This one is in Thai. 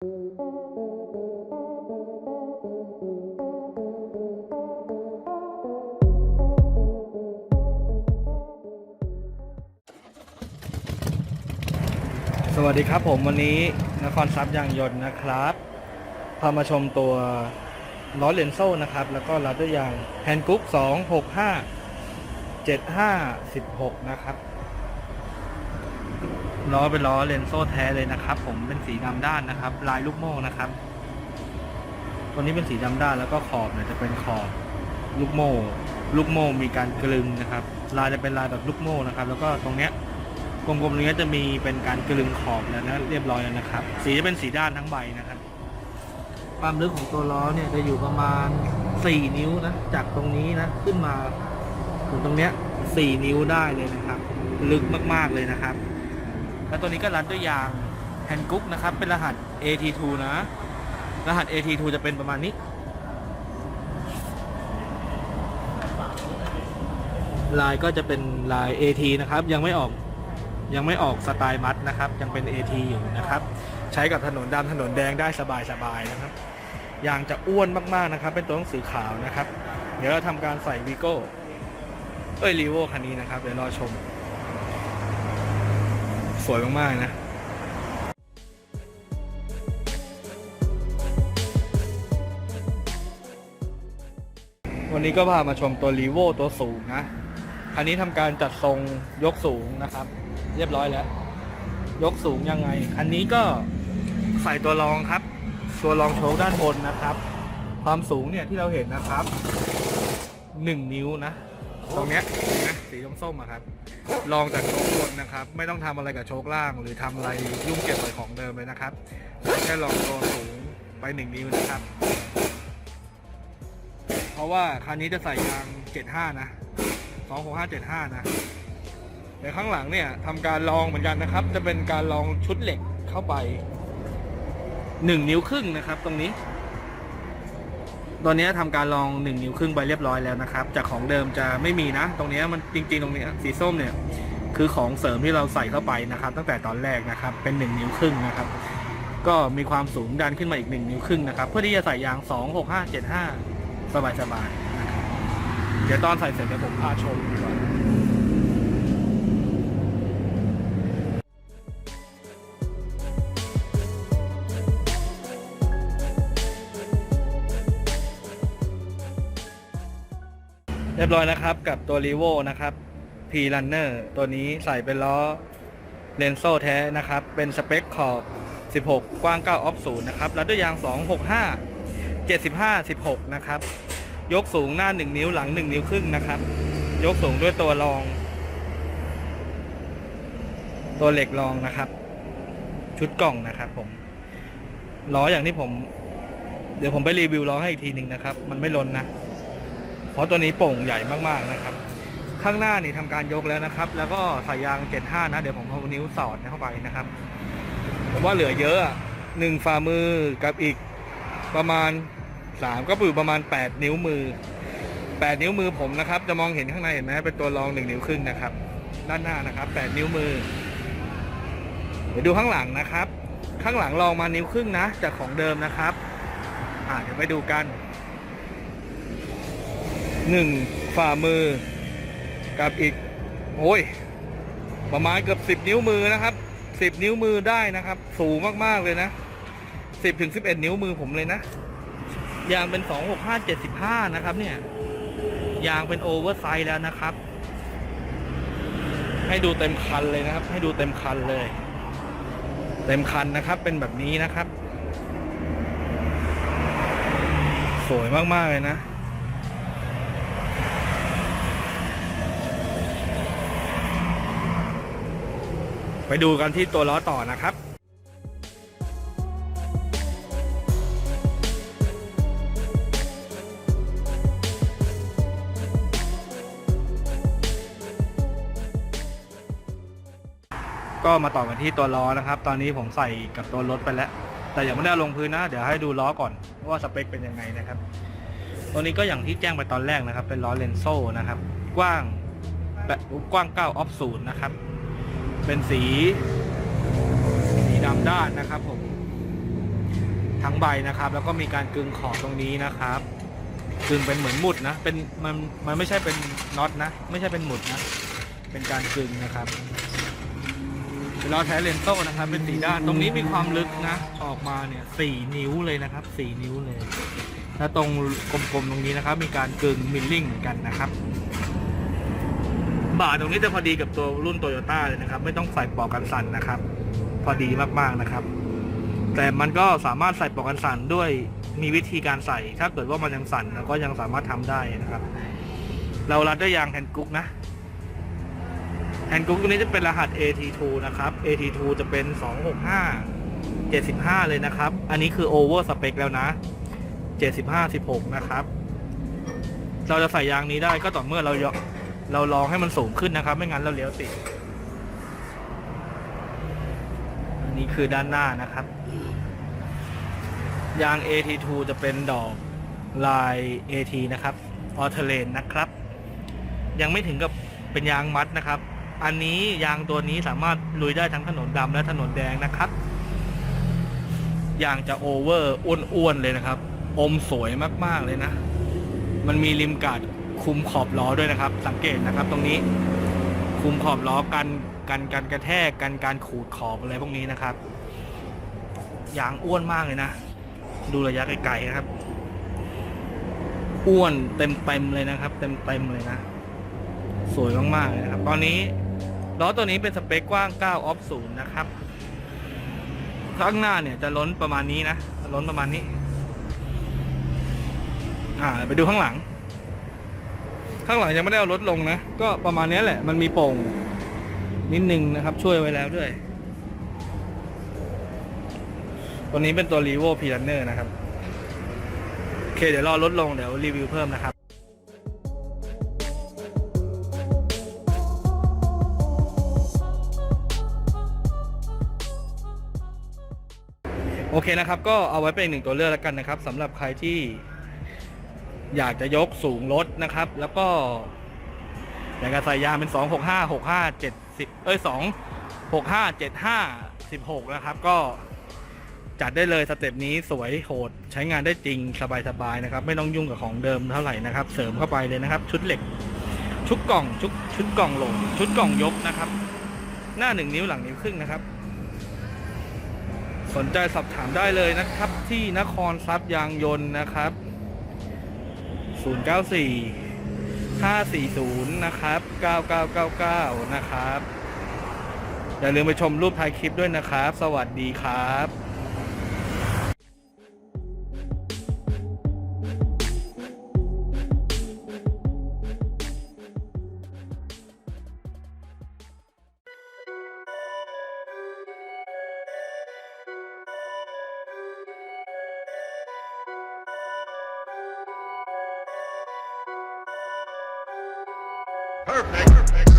สวัสดีครับผมวันนี้นครทรัพย์ยางยนต์นะครับ พามาชมตัวล้อเลนโซ่นะครับ แล้วก็รัดด้วยยางแฮนด์กุ๊ก2 6 5 7 5 16 นะครับ ล้อเป็นล้อเลนโซ่แท้เลยนะครับ ผมเป็นสีดำด้านนะครับ ลายลูกโม่นะครับ ตัวนี้เป็นสีดำด้านแล้วก็ขอบเนี่ยจะเป็นขอบลูกโม่ลูกโม่มีการกลึงนะครับ ลายจะเป็นลายแบบลูกโม่นะครับ แล้วก็ตรงเนี้ยกลมๆตรงนี้จะมีเป็นการกลึงขอบแล้วนะเรียบร้อยแล้วนะครับ สีจะเป็นสีด้านทั้งใบนะครับ ความลึกของตัวล้อเนี่ยจะอยู่ประมาณ 4 นิ้วนะ จากตรงนี้นะขึ้นมาถึงตรงเนี้ย4นิ้วได้เลยนะครับ ลึกมากๆเลยนะครับ แล้วตัวนี้ก็รัดด้วยยางแฮนกุ๊กนะครับ เป็นรหัส AT2 นะ รหัส AT2 จะเป็นประมาณนี้ ลายก็จะเป็นลาย AT นะครับ ยังไม่ออกยังไม่ออกสไตล์มัดนะครับ ยังเป็น AT อยู่นะครับ ใช้กับถนนดำถนนแดงได้สบายๆนะครับยางจะอ้วนมากๆนะครับ เป็นตัวหนังสือขาวนะครับ เดี๋ยวเราทำการใส่วีโก้เอ้ยรีโวคันนี้นะครับ เดี๋ยวรอชม วยมากๆนะวันนี้ก็พามาชมตัวรีโวตัวสูงนะคันนี้ทำการจัดทรงยกสูงนะครับ เรียบร้อยแล้ว ยกสูงยังไง คันนี้ก็ใส่ตัวรองครับ ตัวรองโชคด้านบนนะครับ ความสูงเนี่ยที่เราเห็นนะครับหนึ่งนิ้วนะ ตรงเนี้ยนะสีส้มๆอะครับ รองจากโชคบนนะครับ ไม่ต้องทำอะไรกับโชคล่าง หรือทำอะไรยุ่งเกี่ยวกับของเดิมเลยนะครับแค่รองตัวสูงไปหนึ่งนิ้วนะครับ เพราะว่าคันนี้จะใส่ยาง 75 นะ 26575 นะ ในข้างหลังเนี่ยทำการลองเหมือนกันนะครับ จะเป็นการลองชุดเหล็กเข้าไป 1 นิ้วครึ่งนะครับ ตรงนี้ ตอนนี้ทำการลอง1นิ้วครึ่งไปเรียบร้อยแล้วนะครับ จากของเดิมจะไม่มีนะ ตรงนี้มันจริง ๆ ตรงนี้สีส้มเนี่ยคือของเสริมที่เราใส่เข้าไปนะครับ ตั้งแต่ตอนแรกนะครับ เป็น 1 นิ้วครึ่งนะครับ ก็มีความสูงดันขึ้นมาอีก 1 นิ้วครึ่งนะครับ เพื่อที่จะใส่ยาง 2 6 5 7 5 สบายๆนะครับเดี๋ยวตอนใส่เสร็จเดี๋ยวผมพาชมดีกว่า รียบร้อยนะครับ กับตัว r ีโวนะครับ P Runner ตัวนี้ใส่เป็นล้อเลนโซ่แท้นะครับ เป็นสเปคขอบ 16 กว้าง 9 ออฟ0นะครับแล้วด้วยยาง 265 75 16 นะครับ ยกสูงหน้า 1 นิ้วหลัง 1 นิ้วครึ่งนะครับ ยกสูงด้วยตัวรอง ตัวเหล็กรองนะครับ ชุดกล่องนะครับผมล้ออย่างที่ผม เดี๋ยวผมไปรีวิวล้อให้อีกทีหนึ่งนะครับ มันไม่ล้นนะ เพราะตัวนี้โป่งใหญ่มากๆนะครับ ข้างหน้านี่ทำการยกแล้วนะครับ แล้วก็ใส่ยาง 75 นะ เดี๋ยวผมเอานิ้วสอดเข้าไปนะครับ ผมว่าเหลือเยอะหนึ่งฝ่ามือกับอีกประมาณสามก็อยู่ประมาณ 8 นิ้วมือ 8 นิ้วมือผมนะครับ จะมองเห็นข้างในเห็นไหมเป็นตัวรอง 1 นิ้วครึ่งนะครับ ด้านหน้านะครับ 8 นิ้วมือ เดี๋ยวดูข้างหลังนะครับ ข้างหลังลองมานิ้วครึ่งนะ จากของเดิมนะครับ อ่าเดี๋ยวไปดูกัน หนึ่งฝ่ามือกับอีกโอ้ยประมาณเกือบสิบนิ้วมือนะครับสิบนิ้วมือได้นะครับ สูงมากๆเลยนะสิบถึงสิบเอ็ดนิ้วมือผมเลยนะ ยางเป็นสองหกห้าเจ็ดสิบห้านะครับ เนี่ย ยางเป็นโอเวอร์ไซส์แล้วนะครับ ให้ดูเต็มคันเลยนะครับ ให้ดูเต็มคันเลย เต็มคันนะครับ เป็นแบบนี้นะครับ สวยมากๆเลยนะ ไปดูกันที่ตัวล้อต่อนะครับก็มาต่อกันที่ตัวล้อนะครับ ตอนนี้ผมใส่กับตัวรถไปแล้ว แต่ยังไม่ได้ลงพื้นนะ เดี๋ยวให้ดูล้อก่อนว่าสเปคเป็นยังไงนะครับ ตัวนี้ก็อย่างที่แจ้งไปตอนแรกนะครับ เป็นล้อเลนโซ่นะครับ กว้างแบบกว้าง9ออฟศูนย์นะครับ เป็นสี สีดำด้านนะครับผมทั้งใบนะครับ แล้วก็มีการกึงขอบตรงนี้นะครับกึงเป็นเหมือนหมุดนะเป็นมันมันไม่ใช่เป็นน็อตนะ ไม่ใช่เป็นหมุดนะ เป็นการกึงนะครับเป็นล้อแท้เลนโต้นะครับ เป็นสีด้านตรงนี้มีความลึกนะ ออกมาเนี่ยสี่นิ้วเลยนะครับสี่นิ้วเลย แล้วตรงกลมๆตรงนี้นะครับ มีการกึงมิลลิ่งเหมือนกันนะครับ บ่าตรงนี้จะพอดีกับตัวรุ่นโตโยต้าเลยนะครับ ไม่ต้องใส่ปลอกกันสั่นนะครับ พอดีมากๆนะครับ แต่มันก็สามารถใส่ปลอกกันสั่นด้วยมีวิธีการใส่ ถ้าเกิดว่ามันยังสั่นเราก็ยังสามารถทำได้นะครับ เรารัดด้วยยางแฮนด์กุ๊กนะแฮนด์กุ๊กตัวนี้จะเป็นรหัส AT2 นะครับ AT2 จะเป็น 265 75 เลยนะครับ อันนี้คือโอเวอร์สเปคแล้วนะ 75 16 นะครับ เราจะใส่ยางนี้ได้ก็ต่อเมื่อเราย เราลองให้มันสูงขึ้นนะครับ ไม่งั้นเราเลี้ยวติดอันนี้คือด้านหน้านะครับ ยาง AT2 จะเป็นดอกลาย AT นะครับออเทเลนนะครับ ยังไม่ถึงกับเป็นยางมัดนะครับ อันนี้ยางตัวนี้สามารถลุยได้ทั้งถนนดำและถนนแดงนะครับ ยางจะโอเวอร์อ้วนๆเลยนะครับ อมสวยมากๆเลยนะ มันมีริมกาด คุมขอบล้อด้วยนะครับ สังเกตนะครับตรงนี้ คุมขอบล้อกันกันกันกระแทกกันการขูดขอบอะไรพวกนี้นะครับยางอ้วนมากเลยนะ ดูระยะไกลๆนะครับ อ้วนเต็มเต็มเลยนะครับ เต็มเต็มเลยนะ สวยมากๆเลยนะครับ ตอนนี้ล้อตัวนี้เป็นสเปคกว้าง 9 ออฟศูนย์นะครับ ข้างหน้าเนี่ยจะล้นประมาณนี้นะจะล้นประมาณนี้ อ่า ไปดูข้างหลัง ข้างหลังยังไม่ได้เอารถลงนะ ก็ประมาณนี้แหละ มันมีโป่งนิดนึงนะครับ ช่วยไว้แล้วด้วย ตัวนี้เป็นตัว r ีโวพี r นเนอร์นะครับ โอเคเดี๋ยวรอลดลง เดี๋ยวรีวิวเพิ่มนะครับโอเคนะครับ ก็เอาไว้เป็นหนึ่งตัวเลือกแล้วกันนะครับสำหรับใครที่ อยากจะยกสูงรถนะครับ แล้วก็ อยากจะใส่ยางเป็น2 6 5 6 5 70เอ้ย2 6 5 7 5 16นะครับ ก็จัดได้เลยสเต็ปนี้สวยโหดใช้งานได้จริงสบายๆนะครับ ไม่ต้องยุ่งกับของเดิมเท่าไหร่นะครับ เสริมเข้าไปเลยนะครับ ชุดเหล็ก ชุดกล่องชุดชุดกล่องโหลงชุดกล่องยกนะครับ หน้าหนึ่งนิ้วหลังนิ้วครึ่งนะครับ สนใจสอบถามได้เลยนะครับ ที่นครทรัพย์ยางยนต์นะครับ 094 540 นะครับ 9999 นะครับ อย่าลืมไปชมรูปท้ายคลิปด้วยนะครับ สวัสดีครับ Perfect. Perfect.